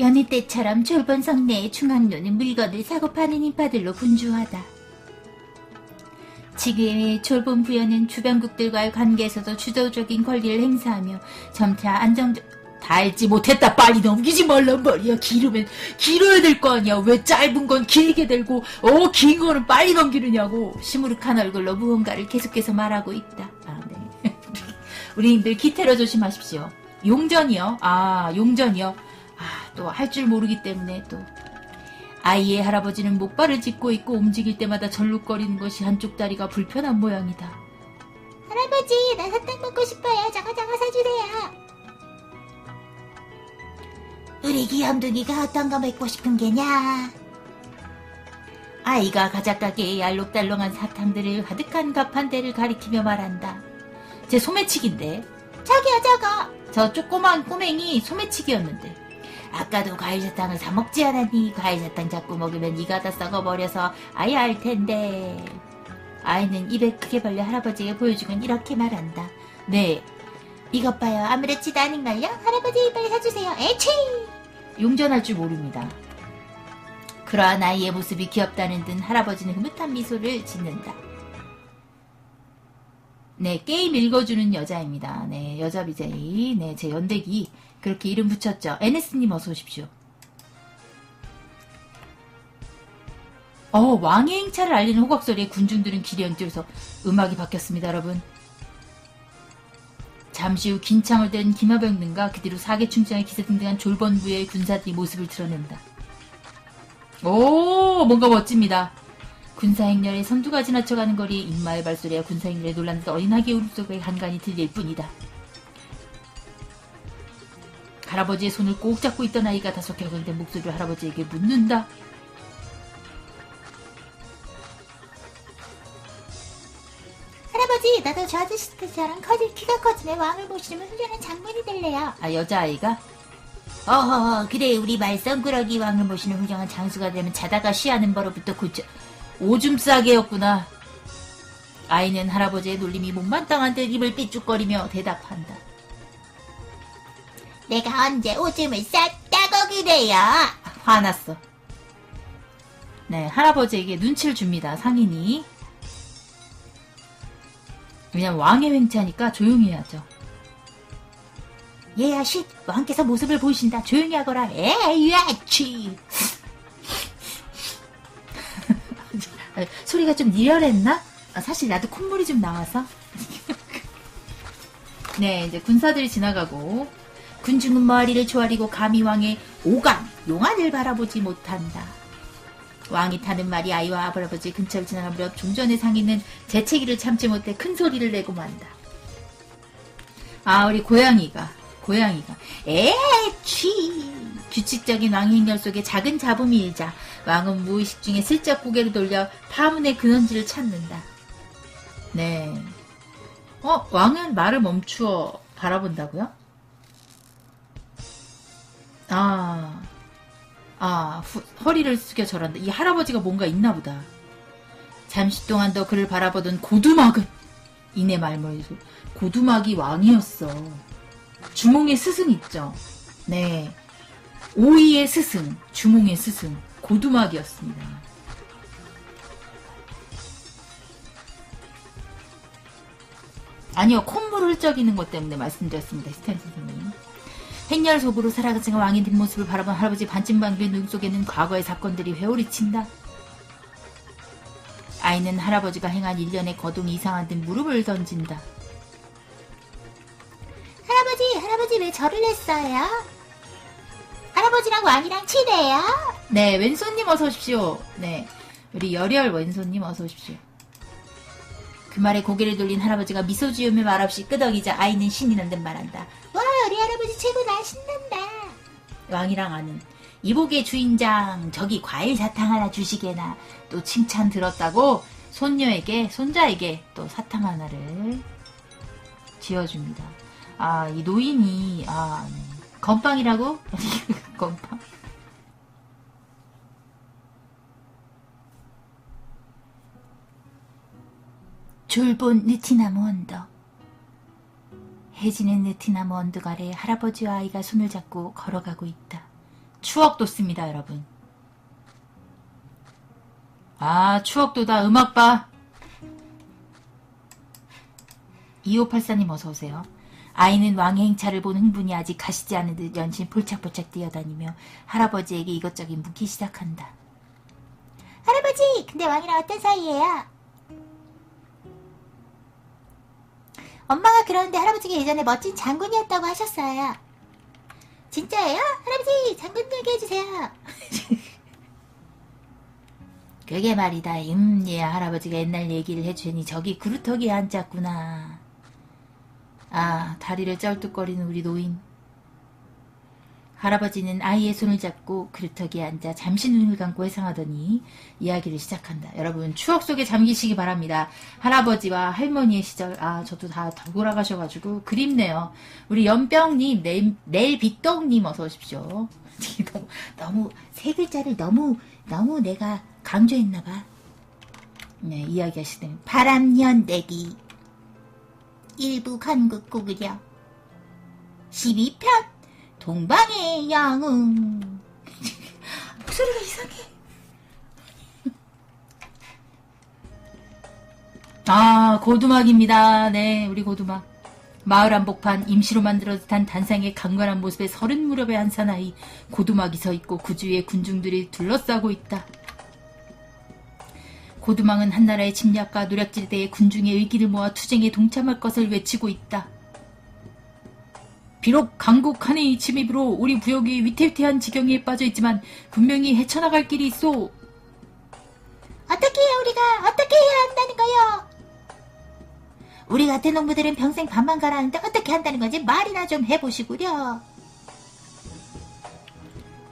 여느 때처럼 졸본성 내의 중앙로는 물건을 사고 파는 인파들로 분주하다. 지금의 졸본 부여는 주변국들과의 관계에서도 주도적인 권리를 행사하며 점차 안정적 다 알지 못했다. 빨리 넘기지 말란 말이야. 기르면 길어야 될 거 아니야. 왜 짧은 건 길게 들고 어 긴 거는 빨리 넘기느냐고. 시무룩한 얼굴로 무언가를 계속해서 말하고 있다. 아, 네. 우리님들 기태로 조심하십시오. 용전이요? 아 용전이요? 아, 또 할 줄 모르기 때문에 또. 아이의 할아버지는 목발을 짚고 있고 움직일 때마다 절룩거리는 것이 한쪽 다리가 불편한 모양이다. 할아버지, 나 사탕 먹고 싶어요. 저거 저거 사주세요. 우리 귀염둥이가 어떤 거 먹고 싶은 게냐? 아이가 가작가게의 알록달록한 사탕들을 가득한 갑판대를 가리키며 말한다. 제 소매치기인데. 저기요, 저거. 저 조그만 꼬맹이 소매치기였는데. 아까도 과일 사탕을 사 먹지 않았니? 과일 사탕 자꾸 먹으면 이가 다 썩어버려서 아야 할 텐데. 아이는 입을 크게 벌려 할아버지에게 보여주곤 이렇게 말한다. 네. 이것 봐요. 아무렇지도 않은걸요? 할아버지 빨리 사주세요. 에취! 용전할 줄 모릅니다. 그러한 아이의 모습이 귀엽다는 듯 할아버지는 흐뭇한 미소를 짓는다. 네, 게임 읽어주는 여자입니다. 네, 여자 BJ. 네, 제 연대기. 그렇게 이름 붙였죠. NS님 어서 오십시오. 어, 왕의 행차를 알리는 호각소리에 군중들은 길이 엉들어서 음악이 바뀌었습니다, 여러분. 잠시 후 긴창을 댄 김하병 등과 그 뒤로 사계충장의 기세 등등한 졸번부의 군사들이 모습을 드러낸다. 오, 뭔가 멋집니다. 군사행렬의 선두가 지나쳐가는 거리에 인마의 발소리와 군사행렬에 놀란 듯 어린아기 울음소리가 간간히 들릴 뿐이다. 할아버지의 손을 꼭 잡고 있던 아이가 다소 격앙된 목소리로 할아버지에게 묻는다. 저 아저씨처럼 커질 키가 커지면 왕을 모시면 훌륭한 장군이 될래요. 아, 여자아이가? 어허, 그래, 우리 말썽꾸러기 왕을 모시는 훌륭한 장수가 되면 자다가 쉬하는 버릇부터 고쳐. 오줌 싸게였구나. 아이는 할아버지의 놀림이 못마땅한 듯 입을 삐죽거리며 대답한다. 내가 언제 오줌을 쌌다고 그래요? 화났어. 네, 할아버지에게 눈치를 줍니다, 상인이. 왜냐면 왕의 횡차니까 조용히 해야죠. 얘야, 쉿! 왕께서 모습을 보이신다. 조용히 하거라. 에이, 야 치! 소리가 좀 니열했나? 아, 사실 나도 콧물이 좀 나와서. 네, 이제 군사들이 지나가고, 군중은 머리를 조아리고 감히 왕의 오감, 용안을 바라보지 못한다. 왕이 타는 말이 아이와 아버지 근처를 지나가 무렵 종전의 상인은 재채기를 참지 못해 큰 소리를 내고 만다. 아, 우리 고양이가, 고양이가, 에취! 규칙적인 왕의 행렬 속에 작은 잡음이 일자 왕은 무의식 중에 슬쩍 고개를 돌려 파문의 근원지를 찾는다. 네. 어, 왕은 말을 멈추어 바라본다고요? 아, 아, 후- 허리를 숙여 절한다. 이 할아버지가 뭔가 있나 보다. 잠시 동안 더 그를 바라보던 고두막은 이내 말머리 소 고두막이 왕이었어. 주몽의 스승 있죠? 네. 오이의 스승, 주몽의 스승, 고두막이었습니다. 아니요, 콧물 흘적이는 것 때문에 말씀드렸습니다, 스탠 선생님. 행렬 속으로 살아가는 왕의 뒷모습을 바라본 할아버지 반쯤반비의 눈 속에는 과거의 사건들이 회오리친다. 아이는 할아버지가 행한 일련의 거동이 이상한 듯 무릎을 던진다. 할아버지, 할아버지 왜 절을 했어요? 할아버지랑 왕이랑 친해요? 네, 왼손님 어서 오십시오. 네, 우리 열혈 왼손님 어서 오십시오. 그 말에 고개를 돌린 할아버지가 미소 지으며 말없이 끄덕이자 아이는 신이 난 듯 말한다. 와, 최고다 신난다. 왕이랑 아는 이복의 주인장 저기 과일 사탕 하나 주시게나 또 칭찬 들었다고 손녀에게 손자에게 또 사탕 하나를 지어줍니다. 아 이 노인이 아 건빵이라고 건빵 졸본 느티나무 언덕 해지는 느티나무 언덕 아래 할아버지와 아이가 손을 잡고 걸어가고 있다. 추억 돋습니다, 여러분. 아, 추억 돋아. 음악 봐. 2584님 어서오세요. 아이는 왕의 행차를 본 흥분이 아직 가시지 않은 듯 연신 폴짝폴짝 뛰어다니며 할아버지에게 이것저것 묻기 시작한다. 할아버지, 근데 왕이랑 어떤 사이예요? 엄마가 그러는데 할아버지가 예전에 멋진 장군이었다고 하셨어요. 진짜예요? 할아버지, 장군 얘기 해주세요. 그게 말이다. 음, 예, 할아버지가 옛날 얘기를 해주니 저기 그루터기에 앉았구나. 아, 다리를 쩔뚝거리는 우리 노인. 할아버지는 아이의 손을 잡고 그루터기에 앉아 잠시 눈을 감고 회상하더니 이야기를 시작한다. 여러분 추억 속에 잠기시기 바랍니다. 할아버지와 할머니의 시절 아 저도 다 돌아가셔가지고 그립네요. 우리 연병님, 내, 내일 빅떡님 어서 오십시오. 너무, 너무 세 글자를 너무 너무 내가 강조했나봐. 네 이야기하시는 바람연대기 일부 한국 고구려 12편 동방의 양음 목소리가 이상해. 아 고두막입니다. 네 우리 고두막. 마을 한복판 임시로 만들어진 단상의 강건한 모습에 서른 무렵의 한 사나이 고두막이 서 있고 그 주위에 군중들이 둘러싸고 있다. 고두막은 한나라의 침략과 노략질대의 군중의 의기를 모아 투쟁에 동참할 것을 외치고 있다. 비록 강국 한의 침입으로 우리 부역이 위태위태한 지경에 빠져 있지만 분명히 헤쳐나갈 길이 있어. 어떻게 해야 우리가 어떻게 해야 한다는 거요? 우리 같은 농부들은 평생 밥만 가라는데 어떻게 한다는 건지 말이나 좀 해보시구려.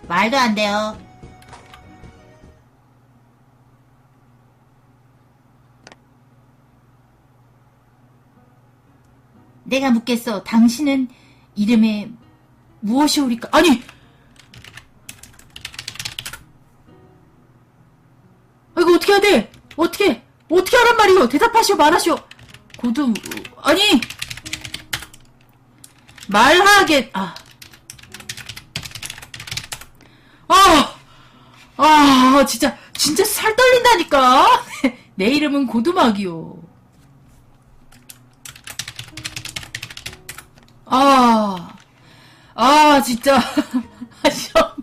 말도 안 돼요. 내가 묻겠어. 당신은 이름에 무엇이 오리까? 아니! 아, 이거 어떻게 해야 돼? 어떻게? 어떻게 하란 말이오? 대답하시오, 말하시오. 고등, 아니! 말하게, 아. 아! 아, 진짜, 진짜 살 떨린다니까? 내 이름은 고두막이요. 아, 아, 진짜. 아.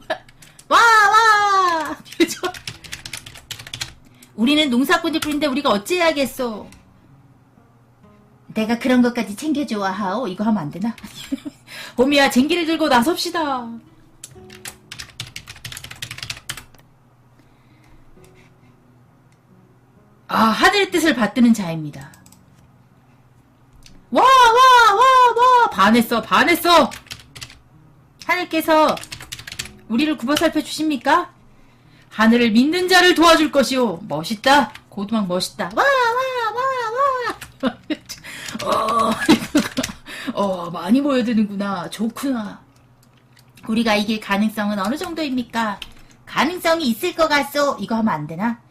와, 와! 표정. 우리는 농사꾼일 뿐인데 우리가 어찌해야겠어. 내가 그런 것까지 챙겨줘야 하오. 이거 하면 안 되나? 봄이야, 쟁기를 들고 나섭시다. 아, 하늘의 뜻을 받드는 자입니다. 와, 와! 반했어, 반했어! 하늘께서 우리를 굽어 살펴주십니까? 하늘을 믿는 자를 도와줄 것이오. 멋있다. 고두막 멋있다. 와, 와, 와, 와! 어, 어, 많이 보여드는구나. 좋구나. 우리가 이길 가능성은 어느 정도입니까? 가능성이 있을 것 같소. 이거 하면 안 되나?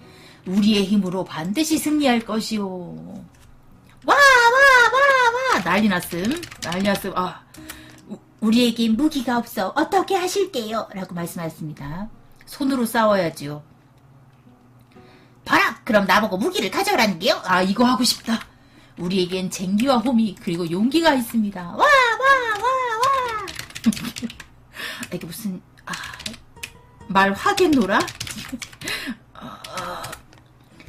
우리의 힘으로 반드시 승리할 것이오. 와! 난리 났음. 난리 났음. 아, 우- 우리에겐 무기가 없어. 어떻게 하실게요? 라고 말씀하셨습니다. 손으로 싸워야지요. 봐라! 그럼 나보고 무기를 가져오라는 게요? 아, 이거 하고 싶다. 우리에겐 쟁기와 호미, 그리고 용기가 있습니다. 와, 와, 와, 와! 이게 무슨, 아, 말 하겠노라? 어,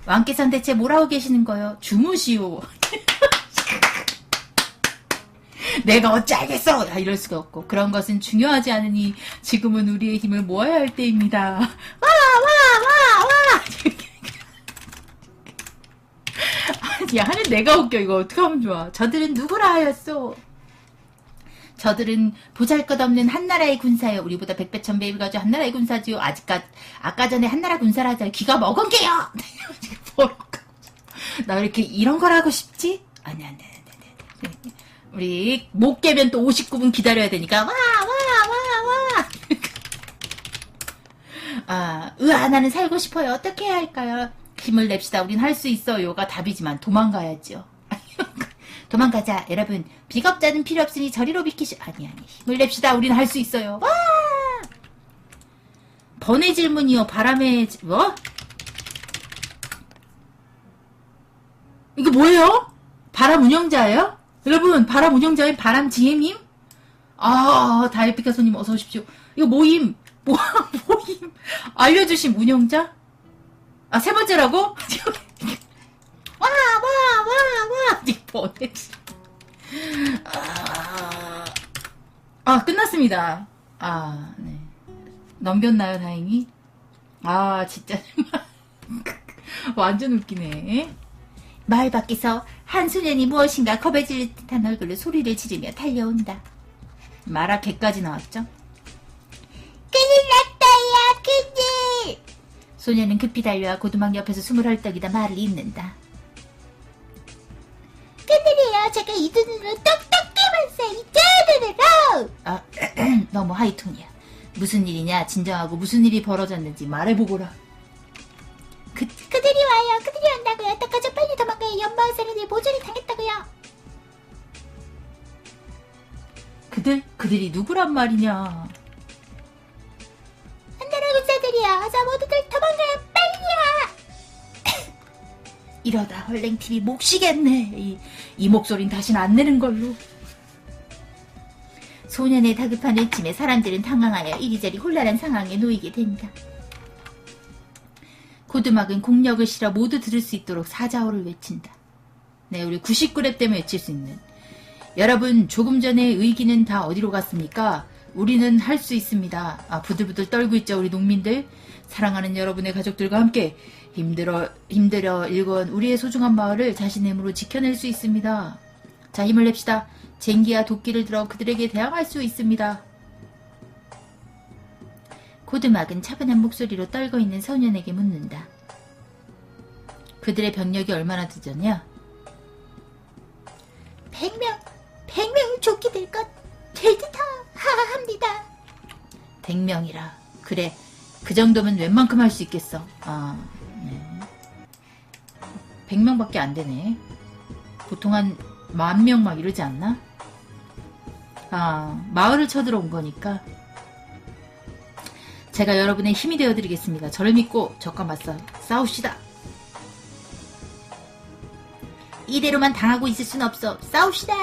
왕께서는 대체 뭐라고 계시는 거요? 주무시오. 내가 어찌 알겠어! 아, 이럴 수가 없고 그런 것은 중요하지 않으니 지금은 우리의 힘을 모아야 할 때입니다. 와! 와! 와! 와! 아니 하는 내가 웃겨 이거 어떻게 하면 좋아. 저들은 누구라 하였소? 저들은 보잘것없는 한나라의 군사요. 우리보다 백배 천배를 가지고 한나라의 군사지요. 아직까 아까 전에 한나라 군사라 하자 귀가 먹은 게요. 나 이렇게 이런 걸 하고 싶지? 아니 아니 아니 아니. 우리 못 깨면 또 59분 기다려야 되니까 와와 와 와. 아, 으아 나는 살고 싶어요. 어떻게 해야 할까요? 힘을 냅시다. 우린 할 수 있어요가 답이지만 도망가야죠. 도망가자. 여러분, 비겁자는 필요 없으니 저리로 비키시. 아니, 아니. 힘을 냅시다. 우린 할 수 있어요. 와! 번외 질문이요. 바람의, 지- 뭐? 이거 뭐예요? 바람 운영자예요? 여러분, 바람 운영자인 바람 지혜님? 아, 다이피카소님 어서 오십시오. 이거 모임, 모, 모임, 알려주신 운영자? 아, 세 번째라고? 와, 와, 와, 와. 이 보내지. 아, 아, 끝났습니다. 아, 네. 넘겼나요, 다행히? 아, 진짜. 완전 웃기네. 마을 밖에서 한 소년이 무엇인가 겁에 질릴 듯한 얼굴로 소리를 지르며 달려온다. 마라 개까지 나왔죠? 큰일 났다야, 큰일! 소녀는 급히 달려와 고두막 옆에서 숨을 헐떡이다 말을 잇는다. 큰일이에요. 제가 이 눈으로 똑똑히 봤어요. 이 눈으로! 아, 너무 하이톤이야. 무슨 일이냐? 진정하고 무슨 일이 벌어졌는지 말해보거라. 그, 그들이 와요. 그들이 온다고요. 어떡하 연마을 사람들이 모조리 당했다고요. 그들? 그들이 누구란 말이냐? 한나라 군사들이야. 어서 모두들 도망가요. 빨리야. 이러다 헐랭TV 목 쉬겠네. 이, 이 목소린 다신 안 내는 걸로. 소년의 다급한 외침에 사람들은 당황하여 이리저리 혼란한 상황에 놓이게 된다. 고두막은 공력을 실어 모두 들을 수 있도록 사자호를 외친다. 네, 우리 99랩 때문에 외칠 수 있는. 여러분, 조금 전에 의기는 다 어디로 갔습니까? 우리는 할 수 있습니다. 아, 부들부들 떨고 있죠, 우리 농민들. 사랑하는 여러분의 가족들과 함께 힘들어, 힘들어 일궈온 우리의 소중한 마을을 자신의 힘으로 지켜낼 수 있습니다. 자, 힘을 냅시다. 쟁기와 도끼를 들어 그들에게 대항할 수 있습니다. 고드막은 차분한 목소리로 떨고 있는 소년에게 묻는다. 그들의 병력이 얼마나 되졌냐? 백명, 백명 좋게 될 것, 될 듯하, 합니다. 백명이라. 그래, 그 정도면 웬만큼 할 수 있겠어. 아, 네. 백명밖에 안 되네. 보통 한 만 명 막 이러지 않나? 아, 마을을 쳐들어온 거니까. 제가 여러분의 힘이 되어드리겠습니다. 저를 믿고 적과 맞서 싸웁시다. 이대로만 당하고 있을 순 없어. 싸웁시다.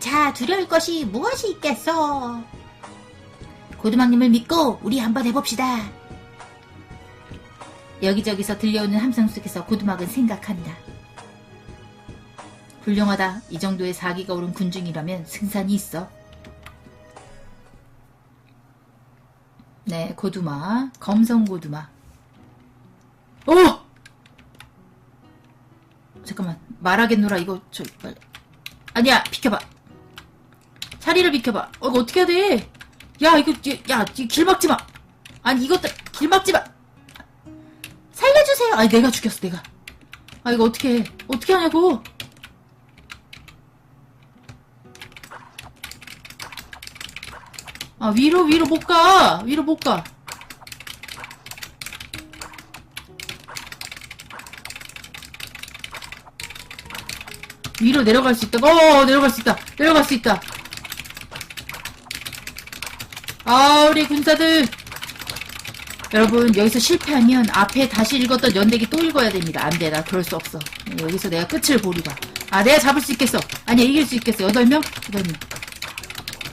자, 두려울 것이 무엇이 있겠어? 고두막님을 믿고 우리 한번 해봅시다. 여기저기서 들려오는 함성 속에서 고두막은 생각한다. 훌륭하다. 이 정도의 사기가 오른 군중이라면 승산이 있어. 네, 고두마. 검성 고두마. 오! 잠깐만. 말하겠노라. 이거, 저, 빨리. 아니야, 비켜봐. 자리를 비켜봐. 어, 이거 어떻게 해야 돼? 야, 이거, 야, 이길 막지 마. 아니, 이것들, 길 막지 마. 살려주세요. 아니, 내가 죽였어, 내가. 아, 이거 어떻게 해. 어떻게 하냐고. 아, 위로, 위로 못 가. 위로 못 가. 위로 내려갈 수 있다. 어, 내려갈 수 있다. 내려갈 수 있다. 아, 우리 군사들. 여러분, 여기서 실패하면 앞에 다시 읽었던 연대기 또 읽어야 됩니다. 안 돼, 나 그럴 수 없어. 여기서 내가 끝을 보리라. 아, 내가 잡을 수 있겠어. 아니야, 이길 수 있겠어. 여덟 명? 여덟 명.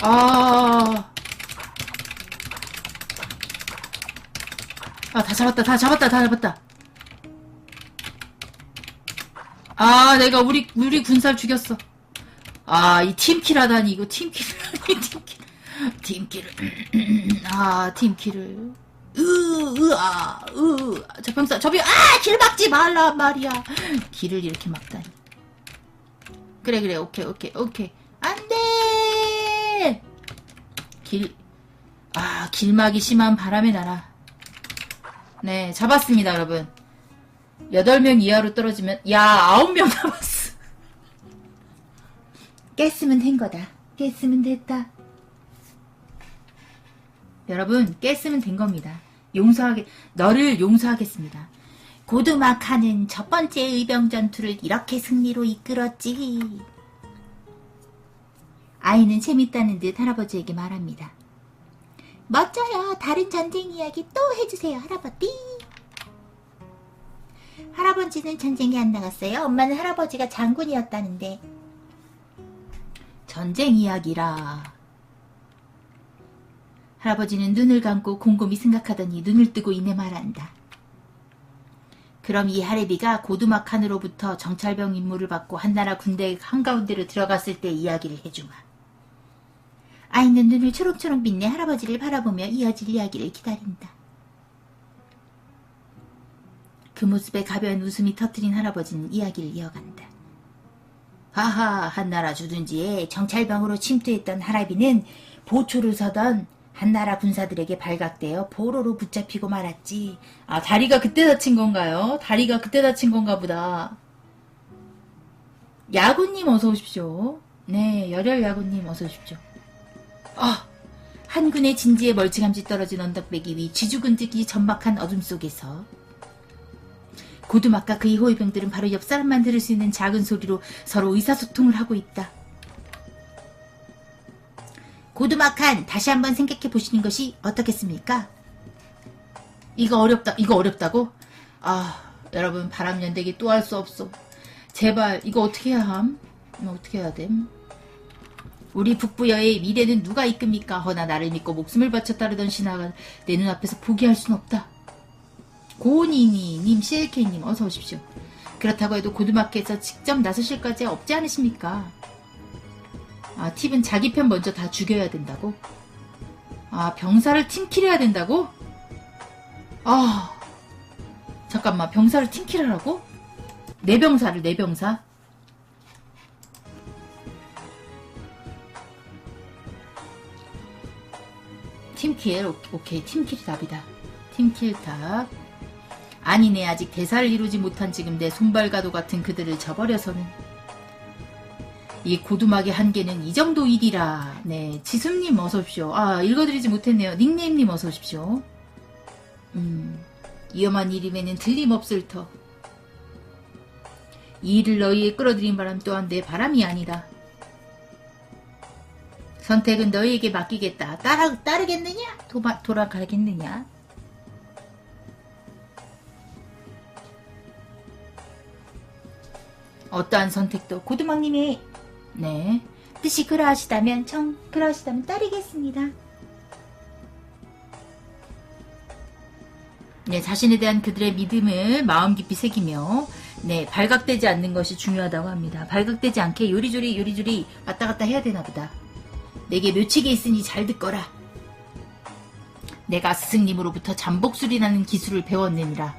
아. 아, 다 잡았다, 다 잡았다, 다 잡았다. 아, 내가 우리, 우리 군사를 죽였어. 아, 이 팀킬 하다니, 이거 팀킬, 팀킬. 팀킬을. 아, 팀킬을. 으, 으, 아, 으. 저 병사, 저비, 아! 길 막지 말란 말이야. 길을 이렇게 막다니. 그래, 그래, 오케이, 오케이, 오케이. 안 돼! 길, 아, 길막이 심한 바람의 나라. 네, 잡았습니다, 여러분. 8명 이하로 떨어지면, 야, 9명 남았어. 깼으면 된 거다. 깼으면 됐다. 여러분, 깼으면 된 겁니다. 용서하게 너를 용서하겠습니다. 고두마카는 첫 번째 의병 전투를 이렇게 승리로 이끌었지. 아이는 재밌다는 듯 할아버지에게 말합니다. 멋져요. 다른 전쟁 이야기 또 해주세요, 할아버지. 할아버지는 전쟁에 안 나갔어요. 엄마는 할아버지가 장군이었다는데. 전쟁 이야기라. 할아버지는 눈을 감고 곰곰이 생각하더니 눈을 뜨고 이내 말한다. 그럼 이 하레비가 고두막한으로부터 정찰병 임무를 받고 한나라 군대 한가운데로 들어갔을 때 이야기를 해주마. 아이는 눈을 초록초록 빛내 할아버지를 바라보며 이어질 이야기를 기다린다. 그 모습에 가벼운 웃음이 터트린 할아버지는 이야기를 이어간다. 하하, 한나라 주둔지에 정찰병으로 침투했던 하라비는 보초를 서던 한나라 군사들에게 발각되어 보로로 붙잡히고 말았지. 아, 다리가 그때 다친 건가요? 다리가 그때 다친 건가 보다. 야구님 어서 오십시오. 네, 열혈 야구님 어서 오십시오. 아, 한군의 진지에 멀찌감치 떨어진 언덕배기 위 쥐죽은듯이 전막한 어둠 속에서 고두막과 그의 호위병들은 바로 옆 사람만 들을 수 있는 작은 소리로 서로 의사소통을 하고 있다. 고두막한 다시 한번 생각해 보시는 것이 어떻겠습니까? 이거 어렵다. 이거 어렵다고? 아, 여러분 바람 연대기 또 할 수 없어. 제발 이거 어떻게 해야 함? 이거 어떻게 해야 됨? 우리 북부여의 미래는 누가 이끕니까? 허나 나를 믿고 목숨을 바쳐 따르던 신하가 내 눈앞에서 포기할 순 없다. 고니니님, CLK님 어서 오십시오. 그렇다고 해도 고두마켓에서 직접 나서실 까지 없지 않으십니까? 아, 팁은 자기 편 먼저 다 죽여야 된다고? 아, 병사를 팀킬해야 된다고? 아, 잠깐만, 병사를 팀킬하라고? 내 병사를, 내 병사? 팀킬, 오- 오케이, 팀킬이 답이다. 팀킬 답. 아니네, 아직 대사를 이루지 못한 지금 내 손발가도 같은 그들을 저버려서는. 이 고두막의 한계는 이 정도 일이라. 네, 지수님 어서 오십시오. 아, 읽어드리지 못했네요. 닉네임님 어서 오십시오. 음, 위험한 일임에는 틀림없을 터. 이 일을 너희에 끌어들인 바람 또한 내 바람이 아니다. 선택은 너희에게 맡기겠다. 따라, 따르겠느냐? 도마, 돌아가겠느냐? 어떠한 선택도 고두막님이 네 뜻이 그러하시다면 청 그러하시다면 따르겠습니다. 네 자신에 대한 그들의 믿음을 마음 깊이 새기며 네 발각되지 않는 것이 중요하다고 합니다. 발각되지 않게 요리조리 요리조리 왔다 갔다 해야 되나 보다. 내게 묘책이 있으니 잘 듣거라. 내가 스승님으로부터 잠복술이라는 기술을 배웠느니라.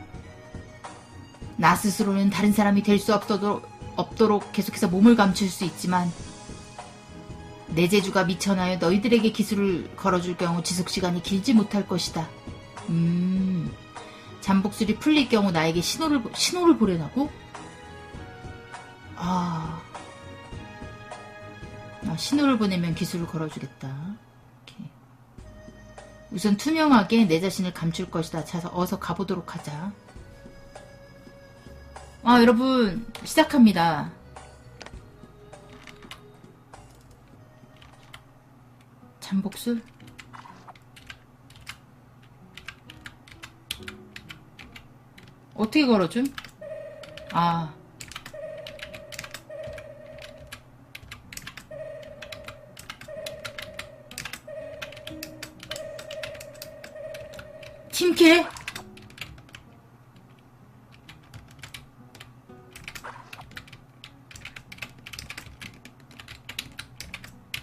나 스스로는 다른 사람이 될 수 없도록, 없도록 계속해서 몸을 감출 수 있지만 내 재주가 미천하여 너희들에게 기술을 걸어줄 경우 지속 시간이 길지 못할 것이다. 음, 잠복술이 풀릴 경우 나에게 신호를 보- 신호를 보내라고? 아, 아, 신호를 보내면 기술을 걸어주겠다. 오케이. 우선 투명하게 내 자신을 감출 것이다. 자서 어서 가보도록 하자. 아, 여러분, 시작합니다. 잠복술? 어떻게 걸어줌? 아. 팀킬?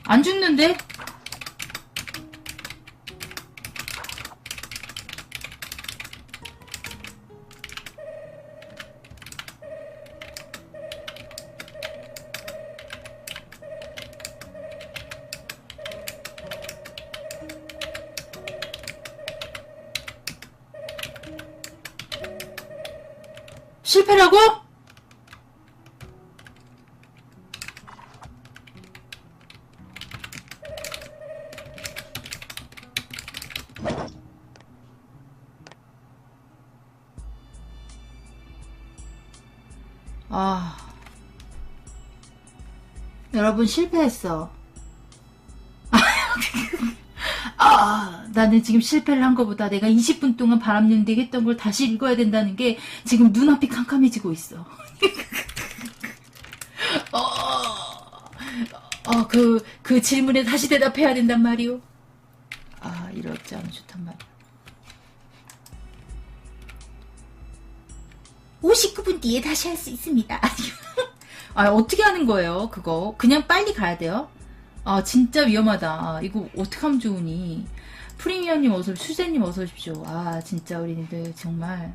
안 죽는데? 실패라고? 아. 여러분 실패했어. 아, 아, 아. 나는 지금 실패를 한 것보다 내가 20분 동안 바람는데 했던 걸 다시 읽어야 된다는 게 지금 눈앞이 캄캄해지고 있어. 어, 어, 그, 그 질문에 다시 대답해야 된단 말이오. 아, 이렇지 않아 좋단 말이야. 59분 뒤에 다시 할 수 있습니다. 아, 어떻게 하는 거예요, 그거? 그냥 빨리 가야 돼요? 아, 진짜 위험하다. 아, 이거 어떡하면 좋으니? 프리미엄님 어서, 수제님 어서 오십시오. 아, 진짜 우리들 정말.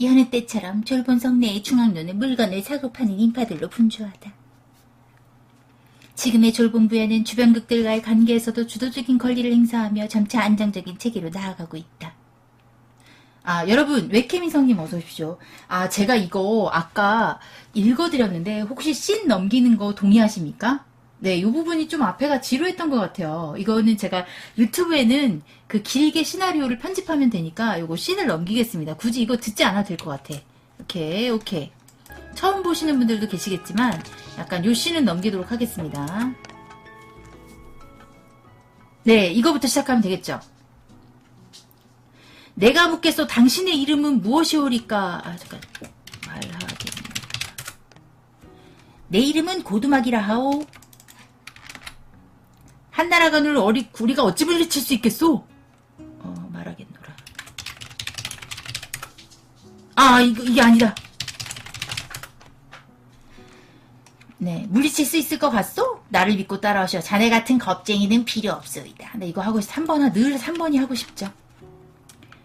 여느 때처럼 졸본 성내의 중앙론은 물건을 사고 파는 인파들로 분주하다. 지금의 졸본 부여는 주변극들과의 관계에서도 주도적인 권리를 행사하며 점차 안정적인 체계로 나아가고 있다. 아, 여러분, 웨케미성님 어서 오십시오. 아, 제가 이거 아까 읽어드렸는데, 혹시 씬 넘기는 거 동의하십니까? 네, 이 부분이 좀 앞에가 지루했던 것 같아요. 이거는 제가 유튜브에는 그 길게 시나리오를 편집하면 되니까 요거 씬을 넘기겠습니다. 굳이 이거 듣지 않아도 될 것 같아. 오케이, 오케이. 처음 보시는 분들도 계시겠지만, 약간 요 씬은 넘기도록 하겠습니다. 네, 이거부터 시작하면 되겠죠? 내가 묻겠소 당신의 이름은 무엇이오리까? 아 잠깐 말하겠네. 내 이름은 고두막이라 하오. 한나라간을 어리 우리가 어찌 물리칠 수 있겠소? 어 말하겠노라. 아 이거 이게 아니다. 네, 물리칠 수 있을 것 같소? 나를 믿고 따라오셔. 자네 같은 겁쟁이는 필요 없소이다. 네, 이거 하고 3번아 늘 3번이 하고 싶죠.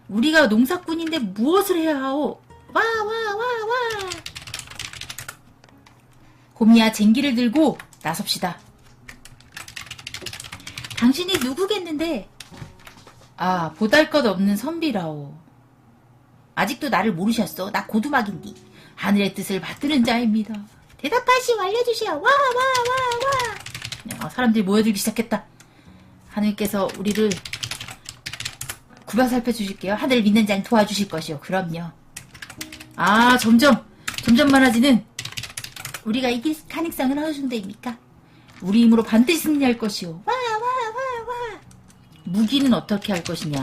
우리가 농사꾼인데 무엇을 해야 하오? 와, 와, 와, 와. 곰이야, 쟁기를 들고 나섭시다. 당신이 누구겠는데? 아, 보잘 것 없는 선비라오. 아직도 나를 모르셨어. 나 고두막인디. 하늘의 뜻을 받드는 자입니다. 대답하시 알려주시오. 와, 와, 와, 와. 네, 아, 사람들이 모여들기 시작했다. 하늘께서 우리를 구박 살펴주실게요. 하늘을 믿는 자는 도와주실 것이요. 그럼요. 아, 점점, 점점 많아지는 우리가 이길 가능성은 어느 정도입니까? 우리 힘으로 반드시 승리할 것이요. 무기는 어떻게 할 것이냐?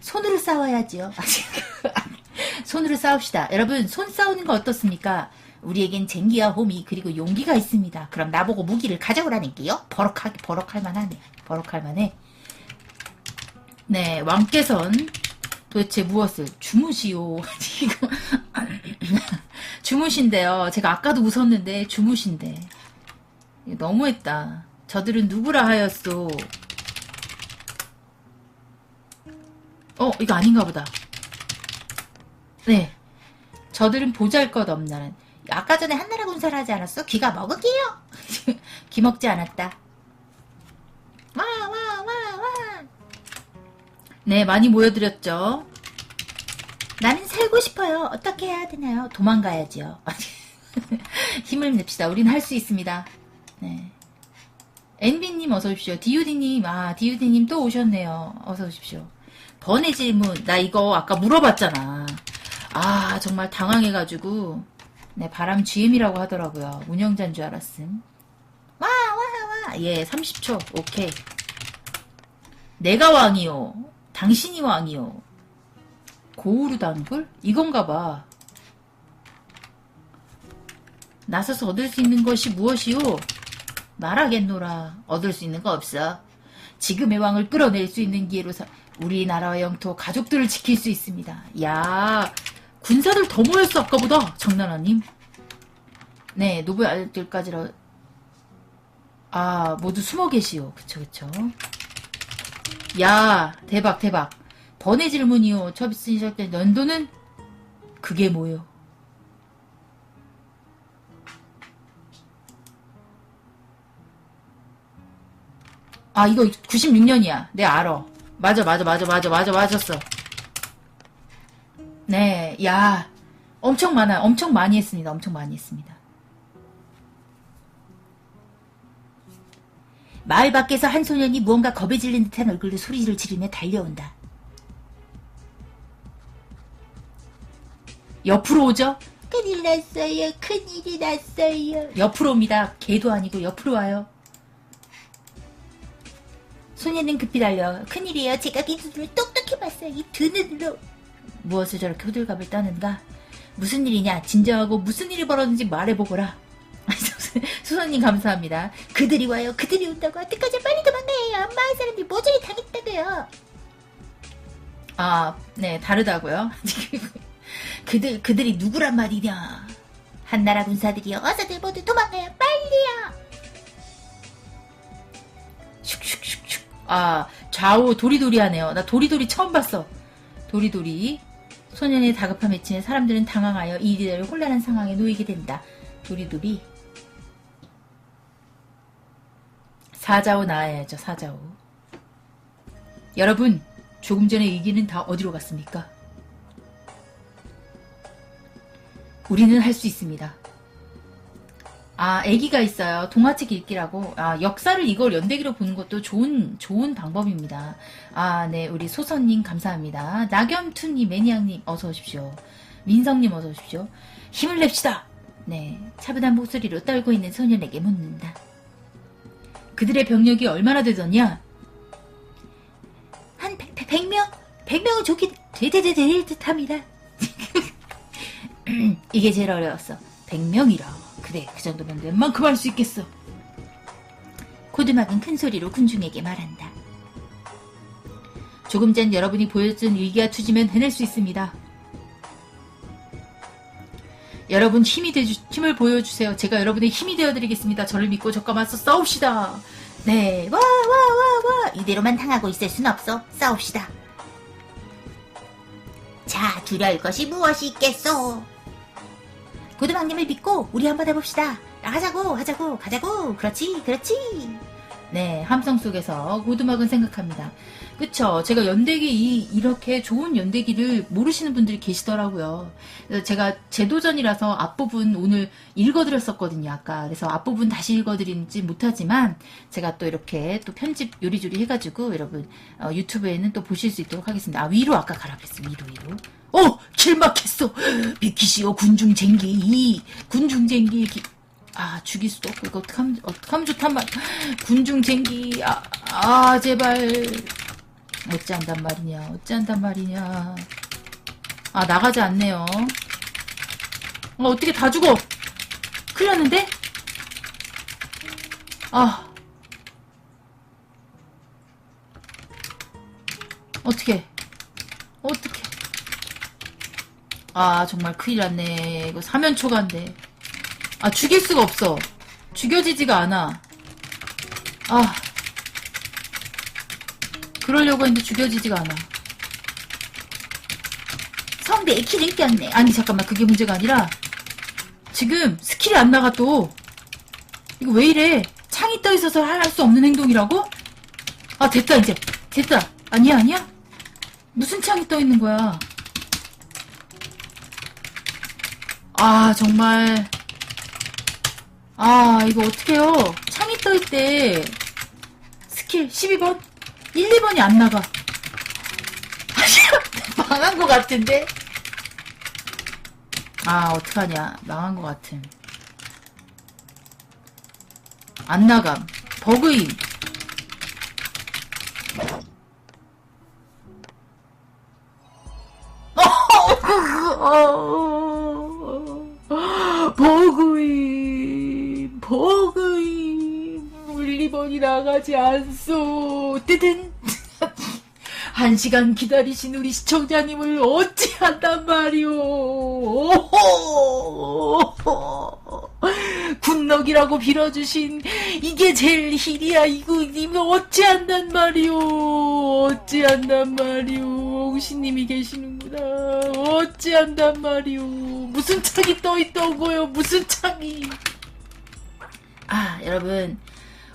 손으로 싸워야지요. 손으로 싸웁시다. 여러분, 손 싸우는 거 어떻습니까? 우리에겐 쟁기와 호미 그리고 용기가 있습니다. 그럼 나보고 무기를 가져오라는 게요? 버럭하, 버럭할 만하네. 버럭할 만해. 네, 왕께선 도대체 무엇을 주무시오. 주무신데요. 제가 아까도 웃었는데 주무신데 너무했다. 저들은 누구라 하였소? 어, 이거 아닌가 보다. 네. 저들은 보잘 것 없나는. 아까 전에 한나라 군사를 하지 않았어? 귀가 먹을게요. 귀 먹지 않았다. 와, 와, 와, 와. 네, 많이 모여드렸죠. 나는 살고 싶어요. 어떻게 해야 되나요? 도망가야죠. 힘을 냅시다. 우린 할 수 있습니다. 네. 엔비님 어서 오십시오. 디유디님, 아, 디유디님 또 오셨네요. 어서 오십시오. 번외 질문, 나 이거 아까 물어봤잖아. 아, 정말 당황해가지고, 네, 바람 GM이라고 하더라고요. 운영자인 줄 알았음. 와, 와, 와. 예, 30초. 오케이. 내가 왕이요. 당신이 왕이요. 고우루 단굴? 이건가 봐. 나서서 얻을 수 있는 것이 무엇이오? 말하겠노라. 얻을 수 있는 거 없어. 지금의 왕을 끌어낼 수 있는 기회로 사, 우리나라와 영토 가족들을 지킬 수 있습니다. 야 군사들 더 모였어 아까보다 장난아님. 네 노블 아들까지라 아 모두 숨어 계시오. 그쵸 그쵸. 야 대박 대박. 번외 질문이요. 처비스 시작된 연도는 그게 뭐요? 아 이거 96년이야. 내 알아. 맞아 맞아 맞아 맞아 맞아 맞았어. 네, 야 엄청 많아. 엄청 많이 했습니다. 엄청 많이 했습니다. 마을 밖에서 한 소년이 무언가 겁에 질린 듯한 얼굴로 소리를 지르며 달려온다. 옆으로 오죠? 큰일 났어요. 큰일이 났어요. 옆으로 옵니다. 개도 아니고 옆으로 와요. 소녀는 급히 달려. 큰일이에요. 제가 기술을 똑똑히 봤어요. 이 두 눈으로. 무엇을 저렇게 호들갑을 떠는가? 무슨 일이냐? 진정하고 무슨 일이 벌어졌는지 말해보거라. 수선님 감사합니다. 그들이 와요. 그들이 온다고. 어떡하지? 빨리 도망가요. 마을 사람들이 모조리 당했다고요. 아, 네, 다르다고요? 그들, 그들이 누구란 말이냐? 한나라 군사들이요. 어서들 모두 도망가요. 빨리요. 슉슉슉슉. 아, 좌우 도리도리 하네요. 나 도리도리 처음 봤어. 도리도리. 소년의 다급한 외침에 사람들은 당황하여 이리대로 혼란한 상황에 놓이게 된다. 도리도리. 사자오 나와야죠, 사자오. 여러분, 조금 전에 의기는 다 어디로 갔습니까? 우리는 할 수 있습니다. 아, 애기가 있어요. 동화책 읽기라고. 아, 역사를 이걸 연대기로 보는 것도 좋은, 좋은 방법입니다. 아, 네. 우리 소선님 감사합니다. 낙염투님, 매니악님, 어서 오십시오. 민성님, 어서 오십시오. 힘을 냅시다! 네. 차분한 목소리로 떨고 있는 소년에게 묻는다. 그들의 병력이 얼마나 되더냐? 한 100, 명 100명은 좋긴 되되될 듯 합니다. 이게 제일 어려웠어. 100명이라. 그래, 그 정도면 웬만큼 할 수 있겠어. 코드막은 큰 소리로 군중에게 말한다. 조금 전 여러분이 보여준 일기와 투지면 해낼 수 있습니다. 여러분 힘이 되 힘을 보여주세요. 제가 여러분의 힘이 되어드리겠습니다. 저를 믿고 저과 맞서 싸웁시다. 네, 와, 와, 와, 와. 이대로만 당하고 있을 순 없어. 싸웁시다. 자, 두려울 것이 무엇이 있겠소? 고드망님을 믿고 우리 한번 해봅시다. 하자고, 하자고, 가자고. 그렇지, 그렇지. 네, 함성 속에서 고드막은 생각합니다. 그쵸. 제가 연대기, 이, 이렇게 좋은 연대기를 모르시는 분들이 계시더라고요. 제가 재도전이라서 앞부분 오늘 읽어드렸었거든요, 아까. 그래서 앞부분 다시 읽어드리지 못하지만, 제가 또 이렇게 또 편집 요리조리 해가지고, 여러분, 어, 유튜브에는 또 보실 수 있도록 하겠습니다. 아, 위로 아까 가라 그랬어, 위로, 위로. 어! 길 막혔어! 비키시오, 군중쟁기. 군중쟁기. 기... 아, 죽일 수도 없고, 이거 어떡하면, 어떡하면 좋단 말. 군중쟁기. 아, 아, 제발. 어찌한단 말이냐, 어찌한단 말이냐. 아, 나가지 않네요. 어, 어떻게 다 죽어! 큰일 났는데? 아. 어떻게. 어떻게. 아, 정말 큰일 났네. 이거 사면 초과인데. 아, 죽일 수가 없어. 죽여지지가 않아. 아. 그러려고 했는데 죽여지지가 않아. 성대에 키를 꼈네. 아니, 잠깐만. 그게 문제가 아니라, 지금 스킬이 안 나가 또. 이거 왜 이래? 창이 떠 있어서 할 수 없는 행동이라고? 아, 됐다, 이제. 됐다. 아니야, 아니야? 무슨 창이 떠 있는 거야? 아, 정말. 아, 이거 어떡해요. 창이 떠 있대. 스킬 12번? 1, 2번이 안 나가. 망한 것 같은데? 아, 어떡하냐. 망한 것 같은. 안 나감. 버그임. 버그임. 1, 2번이 나가지 않소. 뜨든. 한 시간 기다리신 우리 시청자님을 어찌한단 말이오. 오호. 군럭이라고 빌어주신 이게 제일 힐이야. 이거 님이 어찌한단 말이오. 어찌한단 말이오. 옹시님이 계시는구나. 어찌한단 말이오. 무슨 창이 떠있던 거요. 무슨 창이. 아 여러분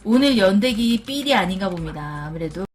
오늘 연대기 삘이 아닌가 봅니다. 아무래도